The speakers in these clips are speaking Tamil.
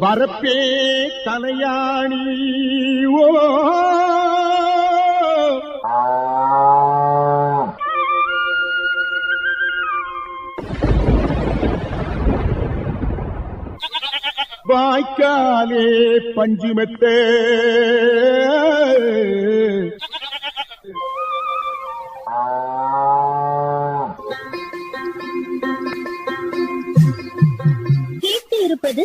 வரப்பே தலையாணி ஓ. வாய்க்காலே பஞ்சுமெத்தே. இருப்பது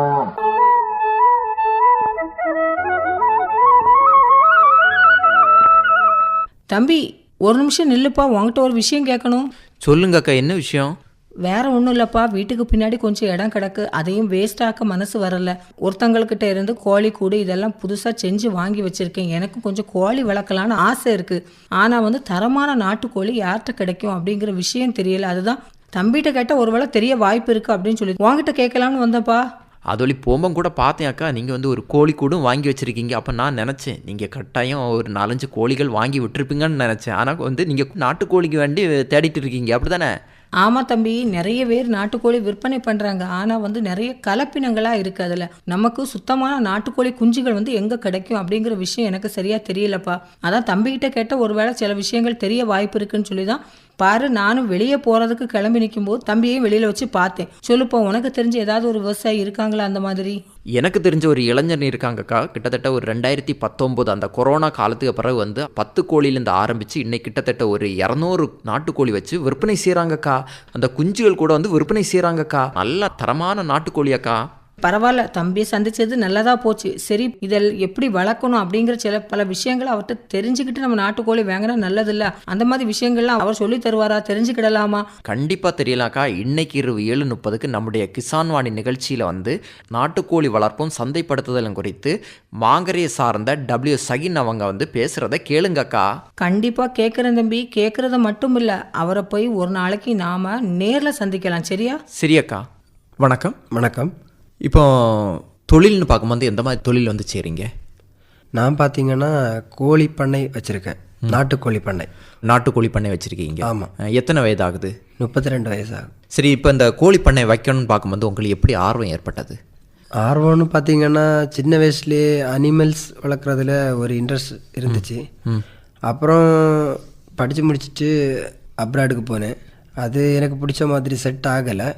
தம்பி ஒரு நிமிஷம் நில்லுப்பா உன்கிட்ட ஒரு விஷயம் கேட்கணும். சொல்லுங்க அக்கா என்ன விஷயம்? வேற ஒன்றும் இல்லைப்பா வீட்டுக்கு பின்னாடி கொஞ்சம் இடம் கிடக்கு. அதையும் வேஸ்டாக்க மனசு வரல. ஒருத்தங்கள்கிட்ட இருந்து கோழி கூடு இதெல்லாம் புதுசாக செஞ்சு வாங்கி வச்சிருக்கேன். எனக்கு கொஞ்சம் கோழி வளர்க்கலான்னு ஆசை இருக்கு. ஆனால் வந்து தரமான நாட்டுக்கோழி யார்கிட்ட கிடைக்கும் அப்படிங்கிற விஷயம் தெரியல. அதுதான் தம்பிகிட்ட கேட்டால் ஒருவேளை தெரிய வாய்ப்பு இருக்கு அப்படின்னு சொல்லி. உங்ககிட்ட கேட்கலான்னு வந்தப்பா அதோலி போம்பம் கூட பார்த்தேன் அக்கா நீங்கள் வந்து ஒரு கோழி கூடும் வாங்கி வச்சுருக்கீங்க. அப்போ நான் நினச்சேன் நீங்கள் கட்டாயம் ஒரு நாலஞ்சு கோழிகள் வாங்கி விட்டுருப்பீங்கன்னு நினச்சேன். ஆனால் வந்து நீங்கள் நாட்டுக்கோழிக்கு வேண்டி தேடிட்டு இருக்கீங்க. அப்படி தானே ஆமாம் தம்பி நிறைய பேர் நாட்டுக்கோழி விற்பனை பண்ணுறாங்க ஆனால் வந்து நிறைய கலப்பினங்களாக இருக்குது அதில். நமக்கு சுத்தமான நாட்டுக்கோழி குஞ்சுகள் வந்து எங்கே கிடைக்கும் அப்படிங்கிற விஷயம் எனக்கு சரியாக தெரியலப்பா. அதான் தம்பிக்கிட்ட கேட்ட ஒருவேளை சில விஷயங்கள் தெரிய வாய்ப்பு இருக்குன்னு சொல்லி தான் பாரு நானும் வெளியே போகிறதுக்கு கிளம்பி நிற்கும்போது தம்பியையும் வெளியில் வச்சு பார்த்தேன். சொல்லுப்போ உனக்கு தெரிஞ்ச ஏதாவது ஒரு விவசாயி இருக்காங்களா அந்த மாதிரி? எனக்கு தெரிஞ்ச ஒரு இளைஞர் இருக்காங்கக்கா. கிட்டத்தட்ட ஒரு ரெண்டாயிரத்தி பத்தொம்போது அந்த கொரோனா காலத்துக்கு பிறகு வந்து பத்து கோழிலேருந்து ஆரம்பித்து இன்னைக்கு கிட்டத்தட்ட ஒரு இரநூறு நாட்டுக்கோழி வச்சு விற்பனை செய்கிறாங்கக்கா அந்த குஞ்சுகள் கூட வந்து விற்பனை செய்கிறாங்கக்கா நல்ல தரமான நாட்டுக்கோழியாக்கா. பரவாயில்ல தம்பியை சந்திச்சது நல்லதா போச்சு. சரி இதில் எப்படி வளர்க்கணும் அப்படிங்கிற சில பல விஷயங்களை அவர்கிட்ட தெரிஞ்சுக்கிட்டு நம்ம நாட்டுக்கோழி வாங்கினா நல்லதில்ல. அந்த மாதிரி விஷயங்கள்லாம் அவர் சொல்லி தருவாரா? தெரிஞ்சுக்கிடலாமா? கண்டிப்பாக தெரியலாக்கா. இன்னைக்கு இரவு ஏழு முப்பதுக்கு நம்முடைய கிசான் வாணி நிகழ்ச்சியில் வந்து நாட்டுக்கோழி வளர்ப்பும் சந்தைப்படுத்துதலும் குறித்து மாங்கரையை சார்ந்த டபிள்யூ சகின் அவங்க வந்து பேசுகிறத கேளுங்கக்கா. கண்டிப்பா கேட்குறேன் தம்பி. கேட்கறது மட்டும் இல்ல அவரை போய் ஒரு நாளைக்கு நாம நேர்ல சந்திக்கலாம். சரியா? சரி அக்கா வணக்கம். வணக்கம். இப்போ தொழில்னு பார்க்கும்போது எந்த மாதிரி தொழில் வந்து செய்கிறீங்க நான் பார்த்தீங்கன்னா கோழி பண்ணை வச்சுருக்கேன். நாட்டுக்கோழி பண்ணை. நாட்டுக்கோழி பண்ணை வச்சுருக்கீங்க. ஆமா. எத்தனை வயதாகுது? முப்பத்தி ரெண்டு வயசாகும் சரி இப்போ இந்த கோழி பண்ணை வைக்கணும்னு பார்க்கும்போது உங்களுக்கு எப்படி ஆர்வம் ஏற்பட்டது? ஆர்வம்னு பார்த்தீங்கன்னா சின்ன வயசுலேயே அனிமல்ஸ் வளர்க்குறதுல ஒரு இன்ட்ரெஸ்ட் இருந்துச்சு. அப்புறம் படித்து முடிச்சுட்டு அப்ராடுக்கு போனேன். அது எனக்கு பிடிச்ச மாதிரி செட் ஆகலை.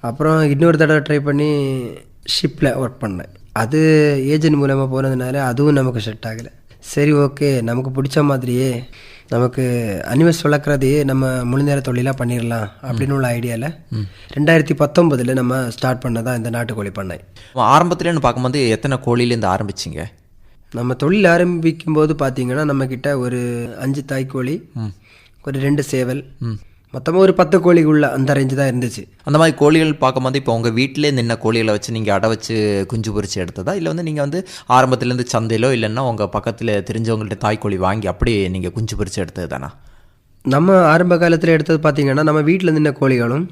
அப்புறம் இன்னொரு தடவை ட்ரை பண்ணி ஷிப்பில் ஒர்க் பண்ணேன். அது ஏஜென்ட் மூலமாக போனதுனால அதுவும் நமக்கு செட் ஆகலை. சரி ஓகே நமக்கு பிடிச்ச மாதிரியே நமக்கு அனிமல்ஸ் வளர்க்குறதையே நம்ம முழு நேர தொழிலாக பண்ணிடலாம் அப்படின்னு உள்ள ஐடியாவில் ரெண்டாயிரத்தி பத்தொம்பதில் நம்ம ஸ்டார்ட் பண்ணதான் இந்த நாட்டுக்கோழி பண்ணை. ஆரம்பத்துலன்னு பார்க்கும்போது எத்தனை கோழிலேருந்து ஆரம்பிச்சிங்க? நம்ம தொழில் ஆரம்பிக்கும் போது பார்த்தீங்கன்னா நம்மக்கிட்ட ஒரு அஞ்சு தாய்க்கோழி ஒரு ரெண்டு சேவல் மொத்தமாக ஒரு பத்து கோழிக்குள்ள அந்த ரேஞ்சு தான் இருந்துச்சு. அந்த மாதிரி கோழிகள் பார்க்கும்போது இப்போ உங்கள் வீட்டிலே நின்ன கோழிகளை வச்சு நீங்கள் அடை வச்சு குஞ்சு பொரிச்சு எடுத்ததா? இல்லை வந்து நீங்கள் வந்து ஆரம்பத்துலேருந்து சந்தையிலோ இல்லைன்னா உங்கள் பக்கத்தில் தெரிஞ்சவங்கள்ட்ட தாய்க்கோழி வாங்கி அப்படியே நீங்கள் குஞ்சு பொரிச்சு எடுத்தது தானா? நம்ம ஆரம்ப காலத்தில் எடுத்தது பார்த்தீங்கன்னா நம்ம வீட்டில் நின்ன கோழிகளும்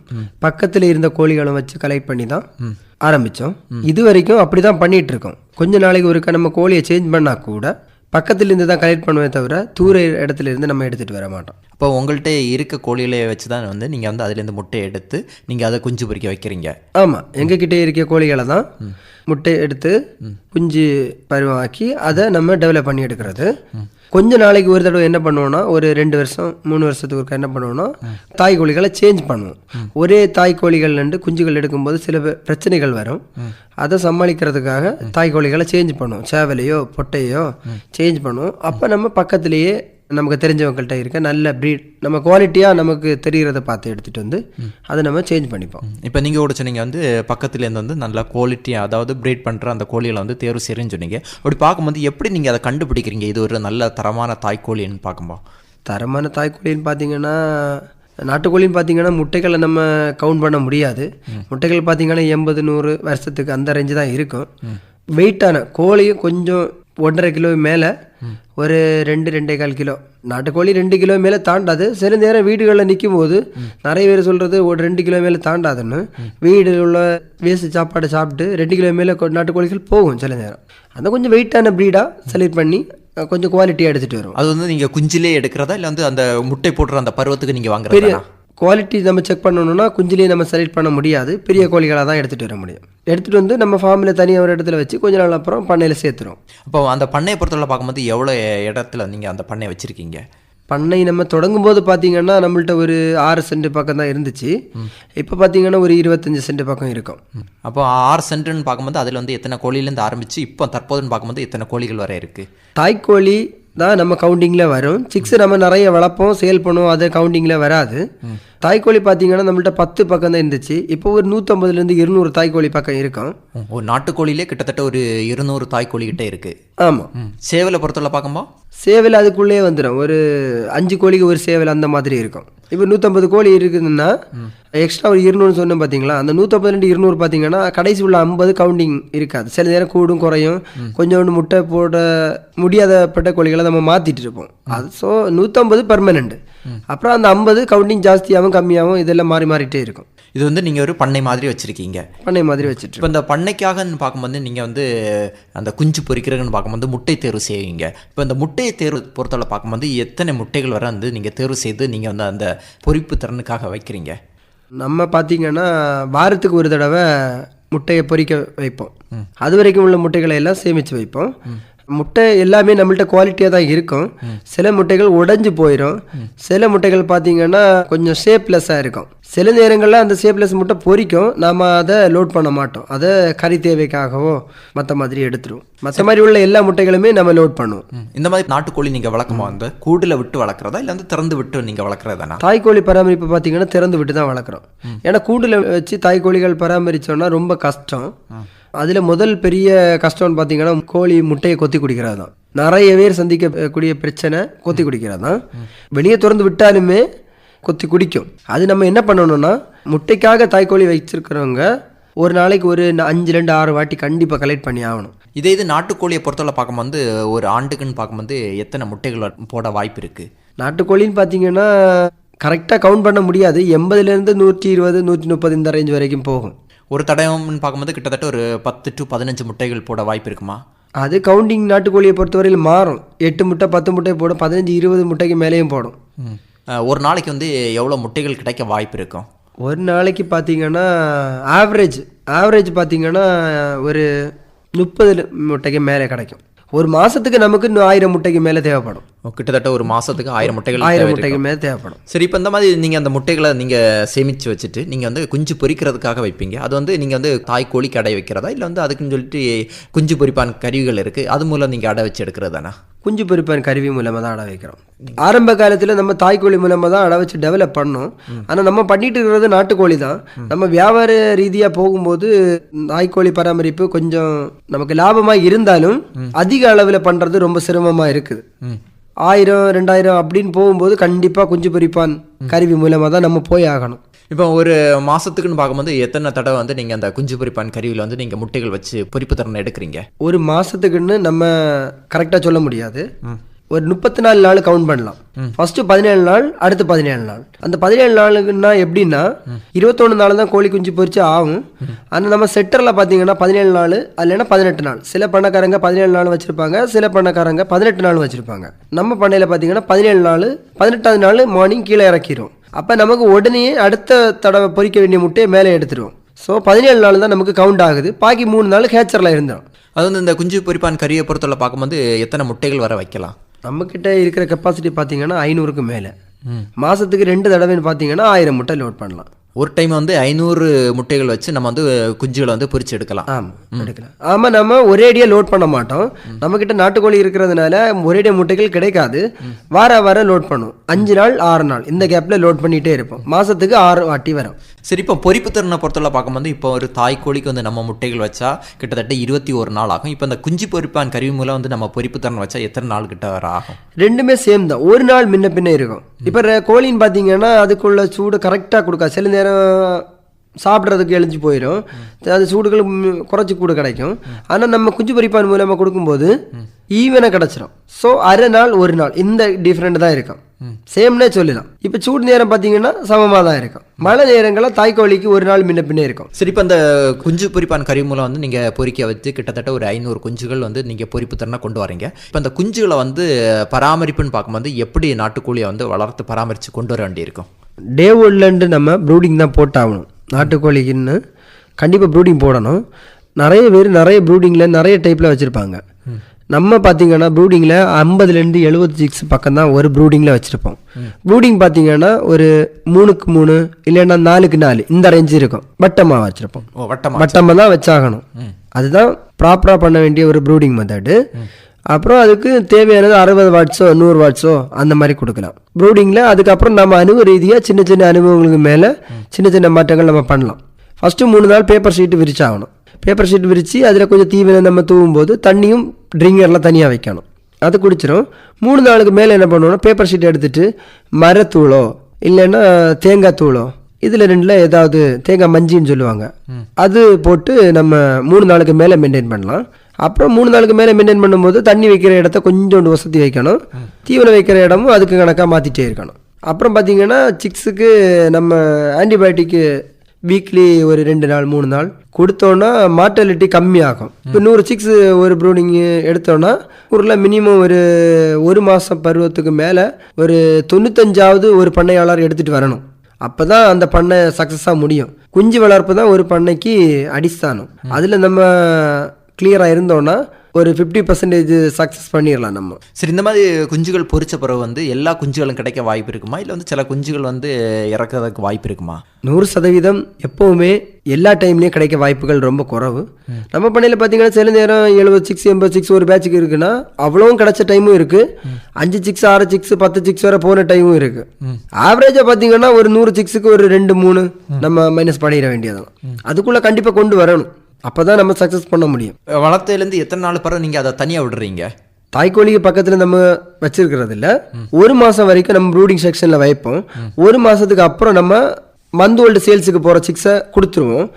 பக்கத்தில் இருந்த கோழிகளும் வச்சு கலெக்ட் பண்ணி தான் ஆரம்பித்தோம் இது வரைக்கும் அப்படி தான் பண்ணிட்டு இருக்கோம். கொஞ்ச நாளைக்கு ஒருக்கா நம்ம கோழியை சேஞ்ச் பண்ணால் கூட பக்கத்துல இருந்து தான் கலெக்ட் பண்ணுவே தவிர தூர இடத்துல இருந்து நம்ம எடுத்துகிட்டு வர மாட்டோம். அப்போ உங்கள்கிட்ட இருக்க கோழிகளை வச்சு தான் வந்து நீங்கள் வந்து அதுலேருந்து முட்டையை எடுத்து நீங்கள் அதை குஞ்சு பொரிக்க வைக்கிறீங்க. ஆமாம் எங்ககிட்ட இருக்க கோழிகளை தான் முட்டை எடுத்து குஞ்சு பருவமாக்கி அதை நம்ம டெவலப் பண்ணி எடுக்கிறது. கொஞ்ச நாளைக்கு ஒரு தடவை என்ன பண்ணுவோம்னா ஒரு ரெண்டு வருஷம் மூணு வருஷத்துக்கு ஒருக்கா என்ன பண்ணுவோம்னா தாய் கோழிகளை சேஞ்ச் பண்ணுவோம். ஒரே தாய் கோழிகள் நண்டு குஞ்சுகள் எடுக்கும்போது சில பிரச்சனைகள் வரும். அதை சமாளிக்கிறதுக்காக தாய் கோழிகளை சேஞ்ச் பண்ணுவோம். சேவலையோ பொட்டையோ சேஞ்ச் பண்ணுவோம். அப்போ நம்ம பக்கத்துலேயே நமக்கு தெரிஞ்சவங்கள்ட்ட இருக்க நல்ல ப்ரீட் நம்ம குவாலிட்டியாக நமக்கு தெரிகிறத பார்த்து எடுத்துகிட்டு வந்து அதை நம்ம சேஞ்ச் பண்ணிப்போம். இப்போ நீங்கள் கூட சொன்னீங்க வந்து பக்கத்துலேருந்து வந்து நல்லா குவாலிட்டி அதாவது பிரீட் பண்ணுற அந்த கோழிகளை வந்து தேர்வு செய்கிறேன்னு சொன்னீங்க. அப்படி பார்க்கும்போது எப்படி நீங்கள் அதை கண்டுபிடிக்கிறீங்க? இது ஒரு நல்ல தரமான தாய்க்கோழின்னு பார்க்கும்போது. தரமான தாய்க்கோழின்னு பார்த்தீங்கன்னா நாட்டுக்கோழின்னு பார்த்தீங்கன்னா முட்டைகளை நம்ம கவுண்ட் பண்ண முடியாது. முட்டைகள் பார்த்தீங்கன்னா எண்பது நூறு வருஷத்துக்கு அந்த ரேஞ்சு தான் இருக்கும். வெயிட்டான கோழியும் கொஞ்சம் ஒன்றரை கிலோ மேலே ஒரு ரெண்டு ரெண்டே கால் கிலோ. நாட்டுக்கோழி ரெண்டு கிலோ மேலே தாண்டாது. சில நேரம் வீடுகளில் நிற்கும் போது நிறைய பேர் சொல்கிறது ஒரு ரெண்டு கிலோ மேலே தாண்டாதுன்னு. வீடு உள்ள வேஸ்ட் சாப்பாடு சாப்பிட்டு ரெண்டு கிலோ மேலே நாட்டுக்கோழிகள் போகும் சில நேரம். அந்த கொஞ்சம் வெயிட்டான ப்ரீடாக செலக்ட் பண்ணி கொஞ்சம் குவாலிட்டியாக எடுத்துகிட்டு வரும். அது வந்து நீங்க குஞ்சிலே எடுக்கிறதா? இல்ல வந்து அந்த முட்டை போடுற அந்த பருவத்துக்கு நீங்க பெரிய வாங்குறதா குவாலிட்டி நம்ம செக் பண்ணணும்னா குஞ்சிலேயே நம்ம செலக்ட் பண்ண முடியாது. பெரிய கோழிகளாக தான் எடுத்துகிட்டு வர முடியும். எடுத்துகிட்டு வந்து நம்ம ஃபார்மில் தனியாக ஒரு இடத்துல வச்சு கொஞ்ச நாள் அப்புறம் பண்ணையில் சேர்த்துரும். அப்போ அந்த பண்ணையை பொறுத்தவரை பார்க்கும்போது எவ்வளோ இடத்துல நீங்க அந்த பண்ணையை வச்சிருக்கீங்க? பண்ணை நம்ம தொடங்கும் போது பார்த்தீங்கன்னா நம்மள்ட்ட ஒரு ஆறு சென்ட் பக்கம் தான் இருந்துச்சு. இப்போ பார்த்தீங்கன்னா ஒரு இருபத்தஞ்சு சென்ட் பக்கம் இருக்கும். அப்போ ஆறு சென்ட்னு பார்க்கும்போது அதில் வந்து எத்தனை கோழிலேருந்து ஆரம்பிச்சு இப்போ தற்போதுன்னு பார்க்கும்போது எத்தனை கோழிகள் வரை இருக்கு? தாய்க்கோழி தான் நம்ம கவுண்டிங்கில் வரும். சிக்ஸ் நம்ம நிறைய வளர்ப்போம் சேல் பண்ணுவோம் அது கவுண்டிங்கில் வராது. தாய்க்கோழி பார்த்தீங்கன்னா நம்மள்ட்ட பத்து பக்கம் தான் இருந்துச்சு. இப்போ ஒரு நூற்றம்பதுலேருந்து இருநூறு தாய்க்கோழி பக்கம் இருக்கும். ஒரு நாட்டுக்கோழிலே கிட்டத்தட்ட ஒரு இருநூறு தாய்க்கோழி கிட்ட இருக்கு. ஆமாம் சேவலை பொறுத்தவரை பார்க்கும்போது? சேவல் அதுக்குள்ளேயே வந்துடும் ஒரு அஞ்சு கோழிக்கு ஒரு சேவல் அந்த மாதிரி இருக்கும். இப்போ நூற்றம்பது கோழி இருக்குதுன்னா எக்ஸ்ட்ரா ஒரு இருநூறு சொன்னோம் பார்த்தீங்களா அந்த நூற்றம்பது இருநூறு பார்த்தீங்கன்னா கடைசி உள்ள ஐம்பது கவுண்டிங் இருக்காது. சில நேரம் கூடும் குறையும். கொஞ்சோண்டு முட்டை போட முடியாதப்பட்ட கோழிகளை நம்ம மாற்றிட்டு இருப்போம். அது ஸோ நூற்றம்பது பர்மனெண்ட் அப்புறம் அந்த ஐம்பது கவுண்டிங் ஜாஸ்தியாகவும் கம்மியாகவும் இதெல்லாம் மாறி மாறிட்டே இருக்கும். இது வந்து நீங்க ஒரு பண்ணை மாதிரி வச்சிருக்கீங்க. பண்ணை மாதிரி வச்சுட்டு இப்போ இந்த பண்ணைக்காகன்னு பார்க்கும்போது நீங்கள் வந்து அந்த குஞ்சு பொரிக்கிறதுன்னு பார்க்கும்போது முட்டை தேர்வு செய்வீங்க. இப்போ இந்த முட்டையை தேர்வு பொறுத்தவரை பார்க்கும்போது எத்தனை முட்டைகள் வரை வந்து நீங்கள் தேர்வு செய்து நீங்கள் வந்து அந்த பொரிப்பு திறனுக்காக வைக்கிறீங்க? நம்ம பார்த்தீங்கன்னா வாரத்துக்கு ஒரு தடவை முட்டையை பொரிக்க வைப்போம். அது வரைக்கும் உள்ள முட்டைகளை எல்லாம் சேமித்து வைப்போம். முட்டை எல்லாமே நம்மள்ட்ட குவாலிட்டியாக தான் இருக்கும். சில முட்டைகள் உடைஞ்சு போயிடும் சில முட்டைகள் பார்த்தீங்கன்னா கொஞ்சம் ஷேப்லெஸ்ஸாக இருக்கும். சில நேரங்களில் அந்த ஷேப்லெஸ் முட்டை பொரிக்கும். நாம அதை லோட் பண்ண மாட்டோம். அதை கறி தேவைக்காகவோ மற்ற மாதிரி எடுத்துருவோம் மற்ற மாதிரி உள்ள எல்லா முட்டைகளுமே நம்ம லோட் பண்ணுவோம். இந்த மாதிரி நாட்டுக்கோழி நீங்கள் வளர்க்குமா வந்து கூடில் விட்டு வளர்க்குறதா? இல்லை வந்து திறந்து விட்டு நீங்கள் வளர்க்குறதானா தாய்க்கோழி பராமரிப்பு பார்த்தீங்கன்னா திறந்து விட்டு தான் வளர்க்குறோம். ஏன்னா கூண்டில் வச்சு தாய்க்கோழிகள் பராமரிச்சோம்னா ரொம்ப கஷ்டம். அதில் முதல் பெரிய கஷ்டம்னு பார்த்தீங்கன்னா கோழி முட்டையை கொத்தி குடிக்கிறது தான் நிறைய பேர் சந்திக்கக்கூடிய பிரச்சனை கொத்தி குடிக்கிறது தான் வெளியே திறந்து விட்டாலுமே கொத்தி குடிக்கும். அது நம்ம என்ன பண்ணணும்னா முட்டைக்காக தாய்க்கோழி வச்சிருக்கிறவங்க ஒரு நாளைக்கு ஒரு ந- அஞ்சுலேருந்து ஆறு வாட்டி கண்டிப்பாக கலெக்ட் பண்ணி ஆகணும். இதே இது நாட்டுக்கோழியை பொறுத்தவரை பார்க்கும்போது ஒரு ஆண்டுக்குன்னு பார்க்கும்போது எத்தனை முட்டைகள் போட வாய்ப்பு இருக்குது நாட்டுக்கோழின்னு பார்த்தீங்கன்னா கரெக்டாக கவுண்ட் பண்ண முடியாது. எண்பதுலேருந்து நூற்றி இருபது நூற்றி முப்பது இந்த ரேஞ்ச் வரைக்கும் போகும். ஒரு தடவைன்னு பார்க்கும்போது கிட்டத்தட்ட ஒரு பத்து டு பதினஞ்சு முட்டைகள் போட வாய்ப்பு இருக்குமா? அது கவுண்டிங் நாட்டுக்கோழியை பொறுத்தவரையில் மாறும். எட்டு முட்டை பத்து முட்டை போடும் பதினஞ்சு இருபது முட்டைக்கு மேலேயும் போடும். ஒரு நாளைக்கு வந்து எவ்வளோ முட்டைகள் கிடைக்க வாய்ப்பு இருக்கும் ஒரு நாளைக்கு பார்த்தீங்கன்னா ஆவரேஜ் ஆவரேஜ் பார்த்தீங்கன்னா ஒரு முப்பது முட்டைக்கு மேலே கிடைக்கும். ஒரு மாதத்துக்கு நமக்கு இன்னும் ஆயிரம் முட்டைக்கு மேலே தேவைப்படும். கிட்டத்தட்ட ஒரு மாசத்துக்கு ஆயிரம் முட்டைகள் ஆயிரம். மேலே தேவைப்படும். சரி இப்போ இந்த மாதிரி நீங்கள் அந்த முட்டைகளை நீங்கள் சேமித்து வச்சுட்டு நீங்கள் வந்து குஞ்சு பொரிக்கிறதுக்காக வைப்பீங்க. அது வந்து நீங்கள் வந்து தாய் கோழி கடை வைக்கிறதா? இல்லை வந்து அதுக்குன்னு சொல்லிட்டு குஞ்சு பொரிப்பான் கருவிகள் இருக்குது அது மூலம் நீங்கள் அடை வச்சு எடுக்கிறதானா? குஞ்சு பொரிப்பான் கருவி மூலமாக தான் அடை வைக்கிறோம். ஆரம்ப காலத்தில் நம்ம தாய்க்கோழி மூலமாக தான் அடை வச்சு டெவலப் பண்ணோம். ஆனால் நம்ம பண்ணிட்டு இருக்கிறது நாட்டுக்கோழி தான். நம்ம வியாபார ரீதியாக போகும்போது நாய்க்கோழி பராமரிப்பு கொஞ்சம் நமக்கு லாபமாக இருந்தாலும் அதிக அளவில் பண்ணுறது ரொம்ப சிரமமாக இருக்குது. ஆயிரம் ரெண்டாயிரம் அப்படின்னு போகும்போது கண்டிப்பாக குஞ்சு பொரிப்பான் கருவி மூலமாக தான் நம்ம போய் ஆகணும். இப்போ ஒரு மாசத்துக்குன்னு பார்க்கும்போது எத்தனை தடவை வந்து நீங்கள் அந்த குஞ்சு பொரிப்பான் கருவியில் வந்து நீங்கள் முட்டைகள் வச்சு பொரிப்பு திறனை எடுக்கிறீங்க? ஒரு மாதத்துக்குன்னு நம்ம கரெக்டாக சொல்ல முடியாது. ஒரு முப்பத்தி நாலு நாள் கவுண்ட் பண்ணலாம். ஃபர்ஸ்ட் பதினேழு நாள் அடுத்து பதினேழு நாள். அந்த பதினேழு நாளுக்குன்னா எப்படின்னா இருபத்தொன்று நாள் தான் கோழி குஞ்சு பொரிச்சு ஆகும். ஆனால் நம்ம செட்டரில் பார்த்தீங்கன்னா பதினேழு நாள் இல்லைன்னா பதினெட்டு நாள்? சில பண்ணக்காரங்க பதினேழு நாள் வச்சுருப்பாங்க சில பண்ணக்காரங்க பதினெட்டு நாள் வச்சுருப்பாங்க. நம்ம பண்ணையில் பார்த்தீங்கன்னா பதினேழு நாள் பதினெட்டாவது நாள் மார்னிங் கீழே இறக்கிடும் அப்போ நமக்கு உடனே அடுத்த தடவை பொரிக்க வேண்டிய முட்டையை மேலே எடுத்துருவோம் ஸோ பதினேழு நாள் தான் நமக்கு கவுண்ட் ஆகுது. பாக்கி மூணு நாள் ஹேச்சரில் இருந்தோம் அது வந்து இந்த குஞ்சு பொரிப்பான் கருவியை பொறுத்தவரை பார்க்கும்போது எத்தனை முட்டைகள் வர வைக்கலாம்? நம்மக்கிட்ட இருக்கிற கெப்பாசிட்டி பார்த்தீங்கன்னா ஐநூறுக்கு மேலே. மாதத்துக்கு ரெண்டு தடவைன்னு பார்த்தீங்கன்னா ஆயிரம் முட்டை லோட் பண்ணலாம். ஒரு டைம் வந்து ஐநூறு முட்டைகள் வச்சு நம்ம வந்து குஞ்சுகளை வந்து பொரிச்சு எடுக்கலாம். ஆமாம் எடுக்கலாம். ஆமாம் நம்ம ஒரேடியாக லோட் பண்ண மாட்டோம். நம்மக்கிட்ட நாட்டுக்கோழி இருக்கிறதுனால ஒரேடியாக முட்டைகள் கிடைக்காது. வார வாரம் லோட் பண்ணுவோம் அஞ்சு நாள் ஆறு நாள். இந்த கேப்பில் லோட் பண்ணிகிட்டே இருப்போம். மாதத்துக்கு ஆறு வாட்டி வரும். சரி இப்போ பொரிப்பு திறனை பொறுத்தவரை பார்க்கும்போது இப்போ ஒரு தாய் கோழிக்கு வந்து நம்ம முட்டைகள் வச்சா கிட்டத்தட்ட இருபத்தி ஒரு நாள் ஆகும். இப்போ இந்த குஞ்சு பொரிப்பான் கருவி மூலம் வந்து நம்ம பொரிப்பு திறன் வச்சா எத்தனை நாள் கிட்ட வர ஆகும்? ரெண்டுமே சேம் தான். ஒரு நாள் முன்ன பின்ன இருக்கும். இப்போ கோழின்னு பார்த்தீங்கன்னா அதுக்குள்ள சூடு கரெக்டாக கொடுக்கா சில நேரம் சாப்பிட்றதுக்கு எழுஞ்சி போயிடும் அது சூடுகள் குறைச்சி கூட கிடைக்கும். ஆனால் நம்ம குஞ்சு பொரிப்பான் மூலமாக கொடுக்கும்போது ஈவனாக கிடச்சிரும். ஸோ அரை நாள் ஒரு நாள் இந்த டிஃப்ரெண்ட் தான் இருக்கும். சேம்னே சொல்லலாம் இப்போ சூடு நேரம் பார்த்தீங்கன்னா சமமாக தான் இருக்கும். மழை நேரங்களில் தாய்க்கோழிக்கு ஒரு நாள் முன்ன பின்னே இருக்கும். சரி இப்போ அந்த குஞ்சு பொரிப்பான் கறி மூலம் வந்து நீங்கள் பொரிக்க வச்சு கிட்டத்தட்ட ஒரு ஐநூறு குஞ்சுகள் வந்து நீங்கள் பொரிப்பு திறனை கொண்டு வரீங்க. இப்போ அந்த குஞ்சுகளை வந்து பராமரிப்புன்னு பார்க்கும்போது எப்படி நாட்டுக்கோழியை வந்து வளர்த்து பராமரித்து கொண்டு வர வேண்டியிருக்கும்? டே ஒன்லேருந்து நம்ம ப்ரூடிங் தான் போட்டாகணும். நாட்டுக்கோழிக்குன்னு கண்டிப்பாக ப்ரூடிங் போடணும். நிறைய பேர் நிறைய ப்ரூடிங்கில் நிறைய டைப்பில் வச்சுருப்பாங்க. நம்ம பார்த்தீங்கன்னா ப்ரூடிங்கில் ஐம்பதுலேருந்து எழுபது சிக்ஸ் பக்கம் தான் ஒரு ப்ரூடிங்கில் வச்சுருப்போம். ப்ரூடிங் பார்த்தீங்கன்னா ஒரு மூணுக்கு மூணு இல்லைன்னா நாலுக்கு நாலு இந்த ரேஞ்ச் இருக்கும். வட்டமாக வச்சுருப்போம். வட்டமாக தான் வச்சாகணும். அதுதான் ப்ராப்பராக பண்ண வேண்டிய ஒரு ப்ரூடிங் மெத்தடு அப்புறம் அதுக்கு தேவையானது அறுபது வாட்ஸோ நூறு வாட்ஸோ அந்த மாதிரி கொடுக்கலாம். ப்ரூடிங்கில் அதுக்கப்புறம் நம்ம அனுபவ ரீதியாக சின்ன சின்ன அனுபவங்களுக்கு மேலே சின்ன சின்ன மாற்றங்கள் நம்ம பண்ணலாம். ஃபஸ்ட்டு மூணு நாள் பேப்பர் ஷீட்டு விரிச்சாகணும். பேப்பர் ஷீட் விரித்து அதில் கொஞ்சம் தீவனம் நம்ம தூவும் போது தண்ணியும் ட்ரிங்கரில் தனியாக வைக்கணும். அது குடிச்சிரும். மூணு நாளுக்கு மேலே என்ன பண்ணுவோம்னா பேப்பர் ஷீட் எடுத்துட்டு மரத்தூளோ இல்லைன்னா தேங்காய் தூளோ இதில் ரெண்டில் ஏதாவது தேங்காய் மஞ்சின்னு சொல்லுவாங்க. அது போட்டு நம்ம மூணு நாளுக்கு மேலே மெயின்டைன் பண்ணலாம். அப்புறம் மூணு நாளுக்கு மேலே மெயின்டைன் பண்ணும்போது தண்ணி வைக்கிற இடத்த கொஞ்சோண்டு வசதி வைக்கணும். தீவனம் வைக்கிற இடமும் அதுக்கு கணக்காக மாற்றிட்டே இருக்கணும். அப்புறம் பார்த்தீங்கன்னா சிக்ஸுக்கு நம்ம ஆன்டிபயோட்டிக்கு வீக்லி ஒரு ரெண்டு நாள் மூணு நாள். கொடுத்தோன்னா மார்ட்டாலிட்டி கம்மியாகும். இப்போ நூறு சிக்ஸ் ஒரு ப்ரூடிங் எடுத்தோன்னா ஊரில் மினிமம் ஒரு ஒரு மாதம் பருவத்துக்கு மேலே ஒரு தொண்ணூத்தஞ்சாவது ஒரு பண்ணையாளர் எடுத்துகிட்டு வரணும். அப்போ தான் அந்த பண்ணை சக்ஸஸாக முடியும். குஞ்சு வளர்ப்பு தான் ஒரு பண்ணைக்கு அடிஸ்தானம். அதில் நம்ம கிளியராக இருந்தோன்னா ஒரு ஃபிஃப்டி பர்சன்டேஜ் சக்ஸஸ் பண்ணிடலாம் நம்ம. சரி இந்த மாதிரி குஞ்சுகள் பொரிச்ச பிறகு வந்து எல்லா குஞ்சுகளும் கிடைக்க வாய்ப்பு இருக்குமா? இல்லை வந்து சில குஞ்சுகள் வந்து இறக்கிறதுக்கு வாய்ப்பு இருக்குமா? நூறு சதவீதம் எப்போவுமே எல்லா டைம்லேயும் கிடைக்க வாய்ப்புகள் ரொம்ப குறைவு. நம்ம பண்ணையில் பார்த்தீங்கன்னா சில நேரம் எழுபது சிக்ஸ் எண்பது சிக்ஸ் ஒரு பேட்சுக்கு இருக்குன்னா அவ்வளவும் கிடைச்ச டைமும் இருக்கு. அஞ்சு சிக்ஸ் ஆறு சிக்ஸ் பத்து சிக்ஸ் வரை போன டைமும் இருக்கு. ஆவரேஜாக பார்த்தீங்கன்னா ஒரு நூறு சிக்ஸுக்கு ஒரு ரெண்டு மூணு நம்ம மைனஸ் பண்ணிட வேண்டியதான் அதுக்குள்ளே கண்டிப்பாக கொண்டு வரணும். அப்போ தான் நம்ம சக்ஸஸ் பண்ண முடியும். வளர்த்ததுலேருந்து எத்தனை நாள் பிறகு நீங்கள் அதை தனியாக விடுறீங்க? தாய்க்கோழிக்கு பக்கத்தில் நம்ம வச்சிருக்கிறது இல்ல ஒரு மாதம் வரைக்கும் நம்ம ப்ரூடிங் செக்ஷனில் வைப்போம். ஒரு மாதத்துக்கு அப்புறம் நம்ம மந்த் ஓல்டு சேல்ஸுக்கு போகிற சிக்ஸை கொடுத்துருவோம்.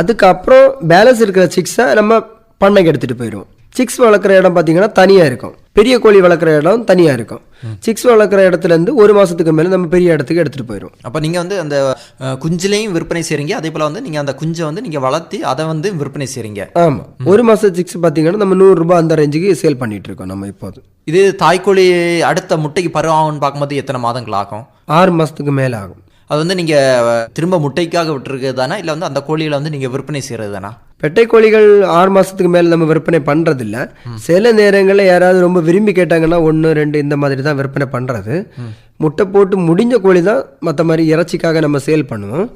அதுக்கப்புறம் பேலன்ஸ் இருக்கிற சிக்ஸை நம்ம பண்ணைக்கு எடுத்துகிட்டு போயிடுவோம். சிக்ஸ் வளர்க்குற இடம் பார்த்தீங்கன்னா தனியாக இருக்கும். பெரிய கோழி வளர்க்குற இடம் தனியாக இருக்கும். சிக்ஸ் வளர்க்குற இடத்துலேருந்து ஒரு மாதத்துக்கு மேலே நம்ம பெரிய இடத்துக்கு எடுத்துகிட்டு போயிடுவோம் அப்போ நீங்கள் வந்து அந்த குஞ்சுலையும் விற்பனை செய்கிறீங்க அதே போல் வந்து நீங்கள் அந்த குஞ்சை வந்து நீங்கள் வளர்த்தி அதை வந்து விற்பனை செய்கிறீங்க ஆமாம் ஒரு மாதம் சிக்ஸ் பார்த்தீங்கன்னா நம்ம நூறுரூபா அந்த ரேஞ்சுக்கு சேல் பண்ணிட்டு இருக்கோம் நம்ம இப்போது. இது தாய்க்கோழி அடுத்த முட்டைக்கு பருவம்னு பார்க்கும்போது எத்தனை மாதங்கள் ஆகும்? ஆறு மாதத்துக்கு மேலே ஆகும். அது வந்து நீங்கள் திரும்ப முட்டைக்காக விட்டுருக்கு தானே இல்லை வந்து அந்த கோழிகளை வந்து நீங்கள் விற்பனை செய்கிறது தானா பெட்டை கோழிகள் ஆறு மாதத்துக்கு மேலே நம்ம விற்பனை பண்ணுறதில்ல சில நேரங்களில் யாராவது ரொம்ப விரும்பி கேட்டாங்கன்னா ஒன்று ரெண்டு இந்த மாதிரி தான் விற்பனை பண்ணுறது முட்டை போட்டு முடிஞ்ச கோழி தான் மற்ற மாதிரி இறைச்சிக்காக நம்ம சேல் பண்ணுவோம்.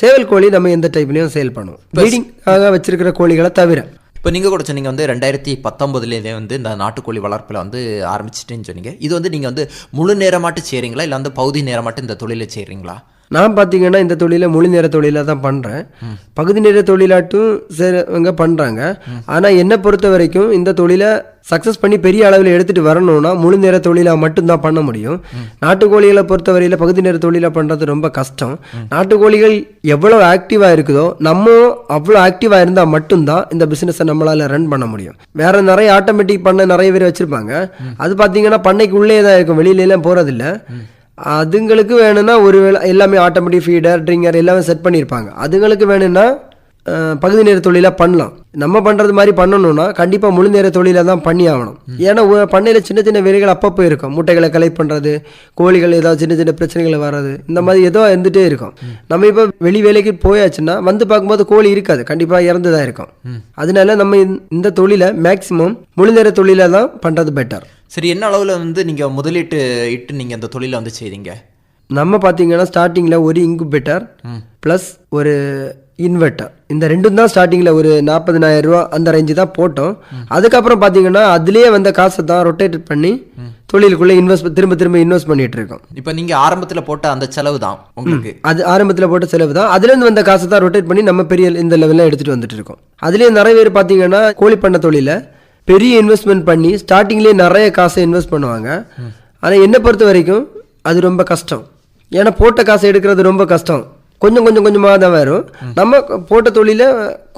சேவல் கோழி நம்ம எந்த டைப்லையும் சேல் பண்ணுவோம். ப்ரீடிங்காக வச்சிருக்கிற கோழிகளை தவிர. இப்போ நீங்கள் கூட சொன்னீங்க வந்து ரெண்டாயிரத்தி பத்தொம்பதுலேயே வந்து இந்த நாட்டுக்கோழி வளர்ப்பில் வந்து ஆரம்பிச்சிட்டேன்னு சொன்னீங்க. இது வந்து நீங்கள் வந்து முழு நேரமாட்டு செய்கிறீங்களா இல்லை வந்து பகுதி நேரமாட்டு இந்த தொழிலை செய்கிறீங்களா நான் பார்த்தீங்கன்னா இந்த தொழிலை முழு நேர தொழிலாக தான் பண்ணுறேன் பகுதி நேர தொழிலாட்டும் சிலவங்க பண்ணுறாங்க ஆனால் என்னை பொறுத்த வரைக்கும் இந்த தொழிலை சக்ஸஸ் பண்ணி பெரிய அளவில் எடுத்துகிட்டு வரணும்னா முழு நேர தொழிலாக மட்டும்தான் பண்ண முடியும். நாட்டுக்கோழிகளை பொறுத்தவரையில் பகுதி நேர தொழிலாக பண்ணுறது ரொம்ப கஷ்டம். நாட்டுக்கோழிகள் எவ்வளோ ஆக்டிவாக இருக்குதோ நம்ம அவ்வளோ ஆக்டிவாக இருந்தால் மட்டும்தான் இந்த பிஸ்னஸை நம்மளால் ரன் பண்ண முடியும். வேறு நிறைய ஆட்டோமேட்டிக் பண்ண நிறைய பேர் வச்சுருப்பாங்க. அது பார்த்தீங்கன்னா பண்ணைக்கு உள்ளே தான் இருக்கும். வெளியிலலாம் போகிறதில்ல அதுங்களுக்கு வேணும்னா ஒரு வேளை எல்லாமே ஆட்டோமேட்டிக் ஃபீடர் ட்ரிங்கர் எல்லாமே செட் பண்ணியிருப்பாங்க. அதுங்களுக்கு வேணும்னா பகுதி நேர தொழிலாக பண்ணலாம். நம்ம பண்ணுறது மாதிரி பண்ணணும்னா கண்டிப்பாக முழு நேர தொழிலாக தான் பண்ணி ஆகணும். ஏன்னா பண்ணையில் சின்ன சின்ன வேலைகள் அப்பப்போ இருக்கும். முட்டைகளை கலெக்ட் பண்ணுறது கோழிகள் ஏதாவது சின்ன சின்ன பிரச்சனைகள் வர்றது இந்த மாதிரி ஏதோ இருந்துகிட்டே இருக்கும். நம்ம இப்போ வெளி வேலைக்கு போயாச்சுன்னா வந்து பார்க்கும்போது கோழி இருக்காது. கண்டிப்பாக இறந்து தான் இருக்கும் அதனால நம்ம இந்த- இந்த தொழிலை மேக்ஸிமம் முழு நேர தொழிலாக தான் பண்ணுறது பெட்டர் சரி என்ன அளவில் வந்து நீங்கள் முதலீட்டு இட்டு நீங்கள் இந்த தொழிலை வந்து செய்தீங்க? நம்ம பார்த்தீங்கன்னா ஸ்டார்டிங்கில் ஒரு இன்குபேட்டர் ப்ளஸ் ஒரு இன்வெர்ட்டர் இந்த ரெண்டும் தான் ஸ்டார்டிங்கில் ஒரு நாற்பதினாயிரம் ரூபா அந்த ரேஞ்சு தான் போட்டோம். அதுக்கப்புறம் பார்த்தீங்கன்னா அதுலேயே வந்த காசை தான் ரொட்டேட் பண்ணி தொழிலுக்குள்ளே இன்வெஸ்ட் திரும்ப திரும்ப இன்வெஸ்ட் பண்ணிட்டு இருக்கோம். இப்போ நீங்கள் ஆரம்பத்தில் போட்ட அந்த செலவு தான் உங்களுக்கு. அது ஆரம்பத்தில் போட்ட செலவு தான். அதுலேருந்து வந்த காசை தான் ரொட்டேட் பண்ணி நம்ம பெரிய இந்த லெவலில் எடுத்துகிட்டு வந்துட்டு இருக்கோம். அதுலேயே நிறைய பேர் பார்த்தீங்கன்னா கோழி பண்ண தொழில பெரிய இன்வெஸ்ட்மெண்ட் பண்ணி ஸ்டார்டிங்லேயே நிறைய காசை இன்வெஸ்ட் பண்ணுவாங்க. ஆனால் என்னை பொறுத்த வரைக்கும் அது ரொம்ப கஷ்டம். ஏன்னா போட்ட காசை எடுக்கிறது ரொம்ப கஷ்டம். கொஞ்சம் கொஞ்சம் கொஞ்சமாக தான் வரும். நம்ம போட்ட தொழிலை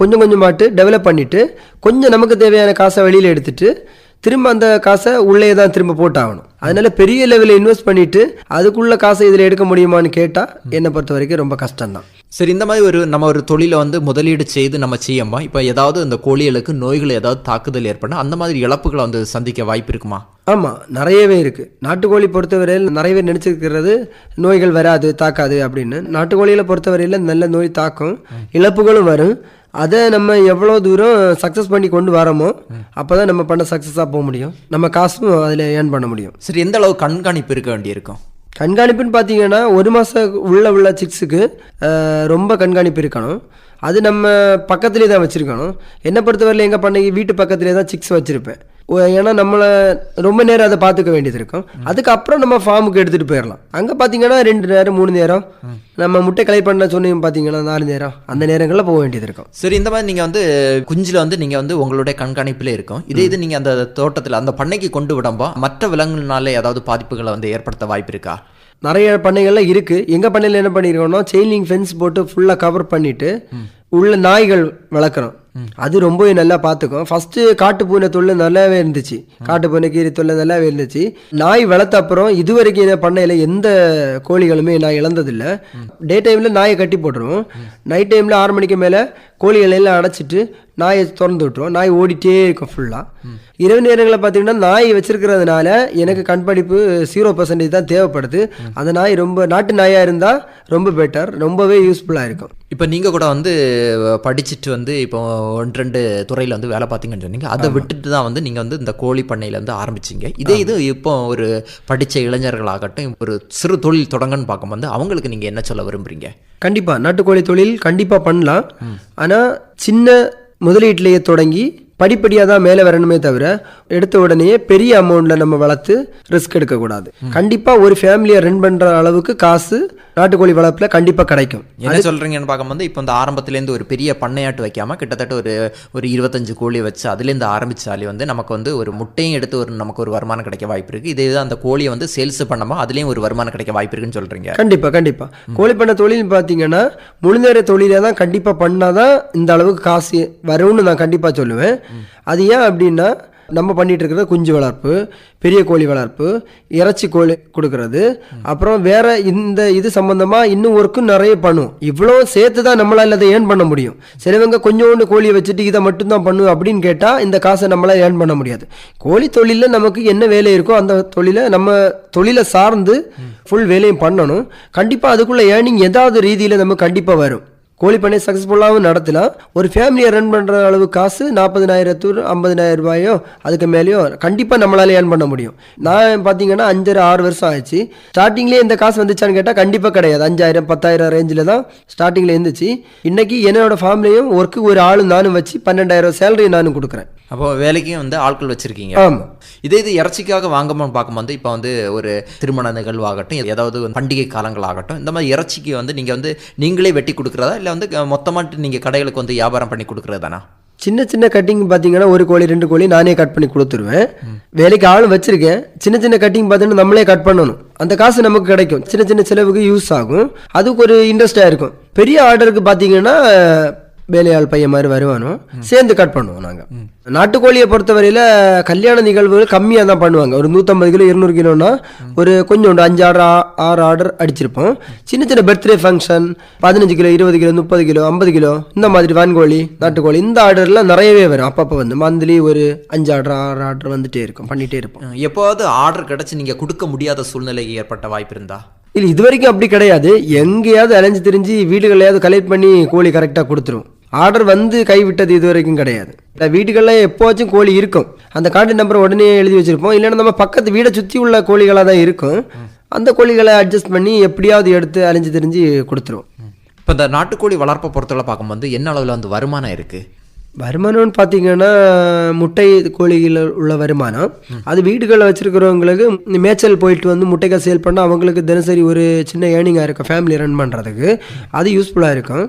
கொஞ்சம் கொஞ்சமாட்டு டெவலப் பண்ணிவிட்டு கொஞ்சம் நமக்கு தேவையான காசை வெளியில் எடுத்துட்டு திரும்ப அந்த காசை உள்ளே தான் திரும்ப போட்டாகணும். அதனால பெரிய லெவலில் இன்வெஸ்ட் பண்ணிவிட்டு அதுக்குள்ள காசை இதில் எடுக்க முடியுமான்னு கேட்டால் என்னை பொறுத்த வரைக்கும் ரொம்ப கஷ்டம்தான். சரி இந்த மாதிரி ஒரு நம்ம ஒரு தொழிலை வந்து முதலீடு செய்து நம்ம செய்யும்போது இப்போ ஏதாவது இந்த கோழிகளுக்கு நோய்கள் ஏதாவது தாக்குதல் ஏற்படும் அந்த மாதிரி இழப்புகளை வந்து சந்திக்க வாய்ப்பு இருக்குமா? ஆமாம் நிறையவே இருக்குது நாட்டுக்கோழி பொறுத்தவரையில் நிறைய பேர் நினச்சிருக்கிறது நோய்கள் வராது தாக்காது அப்படின்னு. நாட்டுக்கோழிகளை பொறுத்தவரையில் நல்ல நோய் தாக்கும் இழப்புகளும் வரும். அதை நம்ம எவ்வளோ தூரம் சக்ஸஸ் பண்ணி கொண்டு வரோமோ அப்போ தான் நம்ம பண்ண சக்ஸஸாக போக முடியும். நம்ம காசும் அதில் ஏர்ன் பண்ண முடியும். சரி எந்த அளவு கண்காணிப்பு இருக்க வேண்டியிருக்கும்? கண்காணிப்புன்னு பார்த்தீங்கன்னா ஒரு மாதம் உள்ள உள்ள சிக்ஸுக்கு ரொம்ப கண்காணிப்பு இருக்கணும். அது நம்ம பக்கத்துலேயே தான் வச்சுருக்கணும். என்னை பொறுத்தவரையில் எங்கள் பண்ணைக்கு வீட்டு பக்கத்துலேயே தான் சிக்ஸ் வச்சுருப்பேன். ஏன்னா நம்மளை ரொம்ப நேரம் அதை பார்த்துக்க வேண்டியது இருக்கும். அதுக்கப்புறம் நம்ம ஃபார்முக்கு எடுத்துகிட்டு போயிடலாம் அங்கே பார்த்தீங்கன்னா ரெண்டு நேரம் மூணு நேரம். நம்ம முட்டை கலெக்ட் பண்ண சொன்னீங்க பார்த்தீங்கன்னா நாலு நேரம். அந்த நேரங்களில் போக வேண்டியது இருக்கும். சரி இந்த மாதிரி நீங்கள் வந்து குஞ்சில் வந்து நீங்கள் வந்து உங்களுடைய கண்காணிப்பில் இருக்கும். இதே இது நீங்கள் அந்த தோட்டத்தில் அந்த பண்ணைக்கு கொண்டு விடும்போ மற்ற விலங்குனால ஏதாவது பாதிப்புகளை வந்து ஏற்படுத்த வாய்ப்பு இருக்கா? நிறைய பண்ணைகள்ல இருக்கு. எங்க பண்ணையில என்ன பண்ணிருக்கோம்னா செயின்லிங் ஃபென்ஸ் போட்டு ஃபுல்லா கவர் பண்ணிட்டு உள்ள நாய்கள் வளர்க்குறோம் அது ரொம்பவே நல்லா பார்த்துக்கும். ஃபஸ்ட்டு காட்டு பூனை தொழில் நல்லாவே இருந்துச்சு. காட்டு பூனை கீரை தொழில் நல்லாவே இருந்துச்சு. நாய் வளர்த்த அப்புறம் இது வரைக்கும் என்ன பண்ணையில் எந்த கோழிகளுமே நான் இழந்ததில்லை. டே டைமில் நாயை கட்டி போட்டுருவோம். நைட் டைமில் ஆறு மணிக்கு மேலே கோழிகளெல்லாம் அடைச்சிட்டு நாயை திறந்து விட்டுரும் நாய் ஓடிட்டே இருக்கும் ஃபுல்லாக இரவு நேரங்களில் பார்த்தீங்கன்னா நாய் வச்சிருக்கிறதுனால எனக்கு கண்படிப்பு ஜீரோ பர்சன்டேஜ் தான் தேவைப்படுது. அந்த நாய் ரொம்ப நாட்டு நாயாக இருந்தால் ரொம்ப பெட்டர் ரொம்பவே யூஸ்ஃபுல்லாக இருக்கும். இப்போ நீங்கள் கூட வந்து படிச்சுட்டு வந்து இப்போ ஒன்று ரெண்டு துறையில் வந்து வேலை பார்த்தீங்கன்னு சொன்னீங்க. அதை விட்டுட்டு தான் வந்து நீங்கள் வந்து இந்த கோழி பண்ணையில வந்து ஆரம்பிச்சீங்க. இதே இது இப்போ ஒரு படித்த இளைஞர்களாகட்டும் ஒரு சிறு தொழில் தொடங்கன்னு பார்க்கும்போது அவங்களுக்கு நீங்கள் என்ன சொல்ல விரும்புறீங்க? கண்டிப்பாக நாட்டுக்கோழி தொழில் கண்டிப்பாக பண்ணலாம். ஆனால் சின்ன முதலீட்டிலேயே தொடங்கி படிப்படியாக தான் மேலே வரணுமே தவிர எடுத்த உடனே பெரிய அமௌண்ட்டில் நம்ம வளர்த்து ரிஸ்க் எடுக்கக்கூடாது. கண்டிப்பாக ஒரு ஃபேமிலியை ரன் பண்ணுற அளவுக்கு காசு நாட்டுக்கோழி வளர்ப்பில் கண்டிப்பாக கிடைக்கும். என்ன சொல்கிறீங்கன்னு பார்க்கும்போது இப்போ இந்த ஆரம்பத்துலேருந்து ஒரு பெரிய பண்ணையாட்டு வைக்காமல் கிட்டத்தட்ட ஒரு ஒரு இருபத்தஞ்சு கோழி வச்சு அதுலேருந்து ஆரம்பித்தாலே வந்து நமக்கு வந்து ஒரு முட்டையும் எடுத்து ஒரு நமக்கு ஒரு வருமானம் கிடைக்க வாய்ப்பு இருக்குது இதே தான் அந்த கோழியை வந்து சேல்ஸ் பண்ணாமல் அதுலேயும் ஒரு வருமானம் கிடைக்க வாய்ப்பு இருக்குன்னு சொல்கிறீங்க கண்டிப்பாக கண்டிப்பாக கோழி பண்ண தொழில் பார்த்தீங்கன்னா முழு நேர தொழிலை தான் கண்டிப்பாக பண்ணாதான் இந்த அளவுக்கு காசு வரும்னு நான் கண்டிப்பாக சொல்லுவேன். அது ஏன் அப்படின்னா நம்ம பண்ணிட்டு இருக்கிறது குஞ்சு வளர்ப்பு பெரிய கோழி வளர்ப்பு இறைச்சி கோழி கொடுக்கறது. அப்புறம் வேற இந்த இது சம்பந்தமா இன்னும் ஒர்க்கும் நிறைய பண்ணும். இவ்வளோ சேர்த்து தான் நம்மளால அதை ஏர்ன் பண்ண முடியும். சிலவங்க கொஞ்சோண்டு கோழியை வச்சுட்டு இதை மட்டும்தான் பண்ணும் அப்படின்னு கேட்டால் இந்த காசை நம்மளால ஏர்ன் பண்ண முடியாது. கோழி தொழிலில் நமக்கு என்ன வேலை இருக்கோ அந்த தொழிலை நம்ம தொழிலை சார்ந்து ஃபுல் வேலையும் பண்ணணும். கண்டிப்பாக அதுக்குள்ள ஏர்னிங் ஏதாவது ரீதியில் நமக்கு கண்டிப்பாக வரும். கோழி பண்ணை சக்ஸஸ்ஃபுல்லாகவும் நடத்தலாம் ஒரு ஃபேமிலியை ரன் பண்ணுற அளவு காசு நாற்பதினாயிரத்து ஐம்பதினாயிரம் ரூபாயோ அதுக்கு மேலேயோ கண்டிப்பாக நம்மளால் ஏர்ன் பண்ண முடியும். நான் பார்த்தீங்கன்னா அஞ்சரை ஆறு வருஷம் ஆயிடுச்சு. ஸ்டார்டிங்லேயே இந்த காசு வந்துச்சான்னு கேட்டால் கண்டிப்பாக கிடையாது. அஞ்சாயிரம் பத்தாயிரம் ரேஞ்சில் தான் ஸ்டார்டிங்கில் இருந்துச்சு. இன்றைக்கி என்னோடய ஃபேமிலியும் ஒர்க்கு ஒரு ஆளும் நானும் வச்சு பன்னெண்டாயிரம் சேலரி நானும் கொடுக்குறேன். அப்போ வேலைக்கும் வந்து ஆட்கள் வச்சுருக்கீங்க. ஆமாம் இதே இது இறைச்சிக்காக வாங்காம பார்க்கும்போது இப்போ வந்து ஒரு திருமண நிகழ்வாகட்டும் ஏதாவது பண்டிகை காலங்களாகட்டும் இந்த மாதிரி இறைச்சிக்கு வந்து நீங்கள் வந்து நீங்களே வெட்டி கொடுக்குறதா? இல்லை வந்து மொத்தமாட்டு நீங்கள் கடைகளுக்கு வந்து வியாபாரம் பண்ணி கொடுக்குறதானா சின்ன சின்ன கட்டிங் பார்த்தீங்கன்னா ஒரு கோழி ரெண்டு கோழி நானே கட் பண்ணி கொடுத்துருவேன். வேலைக்கு ஆளும் வச்சிருக்கேன். சின்ன சின்ன கட்டிங் பார்த்தீங்கன்னா நம்மளே கட் பண்ணணும். அந்த காசு நமக்கு கிடைக்கும். சின்ன சின்ன செலவுக்கு யூஸ் ஆகும். அதுக்கு ஒரு இன்ட்ரெஸ்டாக இருக்கும். பெரிய ஆர்டருக்கு பார்த்தீங்கன்னா வேலையாள் பையன் மாதிரி வருவானோ சேர்ந்து கட் பண்ணுவோம் நாங்கள் நாட்டுக்கோழியை பொறுத்தவரையில் கல்யாண நிகழ்வுகள் கம்மியாக தான் பண்ணுவாங்க. ஒரு நூற்றம்பது கிலோ இருநூறு கிலோனா ஒரு கொஞ்சோண்டு அஞ்சு ஆர்டர் ஆறு ஆர்டர் அடிச்சிருப்போம். சின்ன சின்ன பர்த்டே ஃபங்க்ஷன் பதினஞ்சு கிலோ இருபது கிலோ முப்பது கிலோ ஐம்பது கிலோ இந்த மாதிரி வான்கோழி நாட்டுக்கோழி இந்த ஆர்டர்லாம் நிறையவே வரும். அப்பப்போ வந்து மந்த்லி ஒரு அஞ்சு ஆர்டர் ஆறு ஆர்டர் வந்துட்டே இருக்கும் பண்ணிகிட்டே இருப்போம். எப்போவாவது ஆர்டர் கிடச்சி நீங்கள் கொடுக்க முடியாத சூழ்நிலை ஏற்பட்ட வாய்ப்பு இருந்தா? இல்லை இது வரைக்கும் அப்படி கிடையாது. எங்கேயாவது அலைஞ்சு திரிஞ்சு வீடுகளையாவது கலெக்ட் பண்ணி கோழி கரெக்டாக கொடுத்துரும். ஆர்டர் வந்து கைவிட்டது இது வரைக்கும் கிடையாது வீட்டுகளில் எப்போச்சும் கோழி இருக்கும். அந்த கார்டு நம்பர் உடனே எழுதி வச்சுருப்போம். இல்லைன்னா நம்ம பக்கத்து வீடை சுற்றி உள்ள கோழிகளாக தான் இருக்கும். அந்த கோழிகளை அட்ஜஸ்ட் பண்ணி எப்படியாவது எடுத்து அலைஞ்சு திரிஞ்சு கொடுத்துருவோம். இப்போ இந்த நாட்டுக்கோழி வளர்ப்பை பொறுத்தவரை பார்க்கும்போது என்ன அளவில் வந்து வருமானம் இருக்குது வருமானம்னு பார்த்தீங்கன்னா முட்டை கோழிகள் உள்ள வருமானம். அது வீடுகளில் வச்சுருக்கிறவங்களுக்கு மேய்ச்சல் போயிட்டு வந்து முட்டைகள் சேல் பண்ணால் அவங்களுக்கு தினசரி ஒரு சின்ன ஏர்னிங்காக இருக்கும். ஃபேமிலி ரன் பண்ணுறதுக்கு அது யூஸ்ஃபுல்லாக இருக்கும்.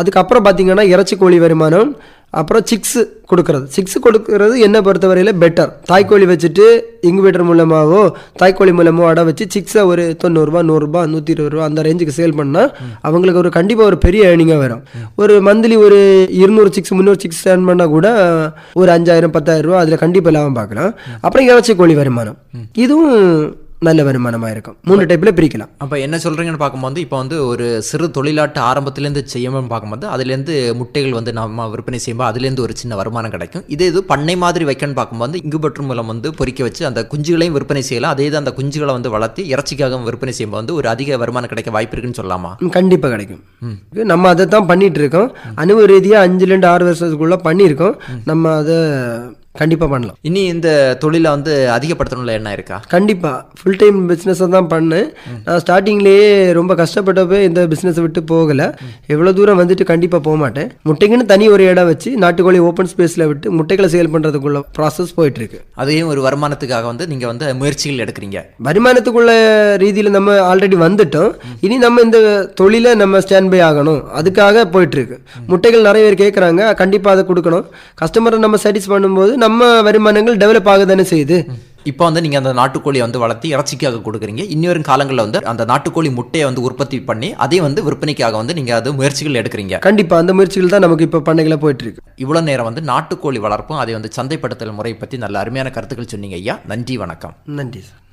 அதுக்கப்புறம் பார்த்தீங்கன்னா இறைச்சி கோழி வருமானம். அப்புறம் சிக்ஸு கொடுக்கறது. சிக்ஸு கொடுக்கறது என்னை பொறுத்தவரையில் பெட்டர் தாய்க்கோழி வச்சுட்டு இங்குபேட்டர் மூலமாகவோ தாய்க்கோழி மூலமோ அடை வச்சு சிக்ஸை ஒரு தொண்ணூறுரூவா நூறுரூபா நூற்றி இருபது ரூபா அந்த ரேஞ்சுக்கு சேல் பண்ணால் அவங்களுக்கு ஒரு கண்டிப்பாக ஒரு பெரிய ஏர்னிங்காக வரும். ஒரு மந்த்லி ஒரு இருநூறு சிக்ஸ் முந்நூறு சிக்ஸ் ஏர்ன் பண்ணால் கூட ஒரு அஞ்சாயிரம் பத்தாயிரம் ரூபா அதில் கண்டிப்பாக லாபம் பார்க்கலாம். அப்புறம் இறைச்சி கோழி வருமானம். இதுவும் நல்ல வருமானமாக இருக்கும். மூணு டைப்பில் பிரிக்கலாம். அப்போ என்ன சொல்கிறீங்கன்னு பார்க்கும்போது இப்போ வந்து ஒரு சிறு தொழிலாட்டு ஆரம்பத்துலேருந்து செய்யணும்னு பார்க்கும்போது அதுலேருந்து முட்டைகள் வந்து நம்ம விற்பனை செய்யும்போது அதுலேருந்து ஒரு சின்ன வருமானம் கிடைக்கும். இதே இது பண்ணை மாதிரி வைக்கணும்னு பார்க்கும்போது இங்குபற்று மூலம் வந்து பொறிக்க வச்சு அந்த குஞ்சுகளையும் விற்பனை செய்யலாம். அதே இது அந்த குஞ்சுகளை வந்து வளர்த்து இறைச்சிக்காக விற்பனை செய்யும்போது வந்து ஒரு அதிக வருமானம் கிடைக்க வாய்ப்பு இருக்குன்னு சொல்லலாமா? கண்டிப்பாக கிடைக்கும். நம்ம அதை தான் பண்ணிட்டு இருக்கோம். அனுபவ ரீதியாக அஞ்சுலேருந்து ஆறு வருஷத்துக்குள்ளே பண்ணியிருக்கோம். நம்ம அதை கண்டிப்பாக பண்ணலாம். இனி இந்த தொழிலை வந்து அதிகப்படுத்தணும்ல என்ன இருக்கா? கண்டிப்பாக ஃபுல் டைம் பிஸ்னஸை தான் பண்ணேன். நான் ஸ்டார்டிங்லேயே ரொம்ப கஷ்டப்பட்டப்போ இந்த பிஸ்னஸை விட்டு போகலை. எவ்வளோ தூரம் வந்துட்டு கண்டிப்பாக போக மாட்டேன். முட்டைக்குன்னு தனி ஒரு இடம் வச்சு நாட்டுக்கோழி ஓப்பன் ஸ்பேஸில் விட்டு முட்டைகளை சேல் பண்ணுறதுக்குள்ள ப்ராசஸ் போயிட்டுருக்கு. அதையும் ஒரு வருமானத்துக்காக வந்து நீங்கள் வந்து முயற்சிகள் எடுக்கிறீங்க. வருமானத்துக்குள்ள ரீதியில் நம்ம ஆல்ரெடி வந்துட்டோம். இனி நம்ம இந்த தொழிலை நம்ம ஸ்டாண்ட் பை ஆகணும். அதுக்காக போயிட்டுருக்கு. முட்டைகள் நிறைய பேர் கேட்குறாங்க கண்டிப்பாக அதை கொடுக்கணும். கஸ்டமரை நம்ம சாட்டிஸ் பண்ணும்போது நம்ம வருமானங்கள் டெவலப் ஆக தானே செய்யுது. இப்போ வந்து நீங்கள் அந்த நாட்டுக்கோழியை வந்து வளர்த்து இறைச்சிக்காக கொடுக்குறீங்க. இன்னொரு காலங்களில் வந்து அந்த நாட்டுக்கோழி முட்டையை வந்து உற்பத்தி பண்ணி அதை வந்து விற்பனைக்காக வந்து நீங்கள் அது முயற்சிகள் எடுக்கிறீங்க. கண்டிப்பாக அந்த முயற்சிகள் தான் நமக்கு இப்போ பண்ணைகளை போயிட்டுருக்கு. இவ்வளோ நேரம் வந்து நாட்டுக்கோழி வளர்ப்பும் அதை வந்து சந்தைப்படுத்தல் முறை பற்றி நல்ல அருமையான கருத்துக்கள் சொன்னீங்க ஐயா. நன்றி வணக்கம். நன்றி சார்.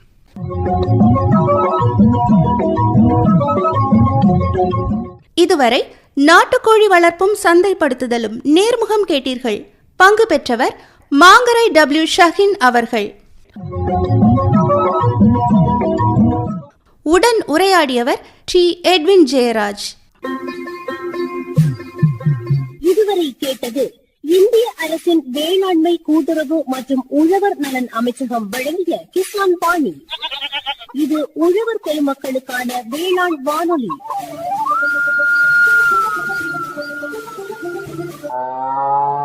இதுவரை நாட்டுக்கோழி வளர்ப்பும் சந்தைப்படுத்துதலும் நேர்முகம் கேட்டீர்கள். பங்கு பெற்றவர் மாங்கரை டபிள்யூ ஷஹின் அவர்கள். உடன் உரையாடியவர் டி. எட்வின் ஜெயராஜ். இதுவரை கேட்டது இந்திய அரசின் வேளாண்மை கூட்டுறவு மற்றும் உழவர் நலன் அமைச்சகம் வழங்கிய கிசான் பாணி. இது உழவர் பெருமக்களுக்கான வேளாண் வானொலி. ஆ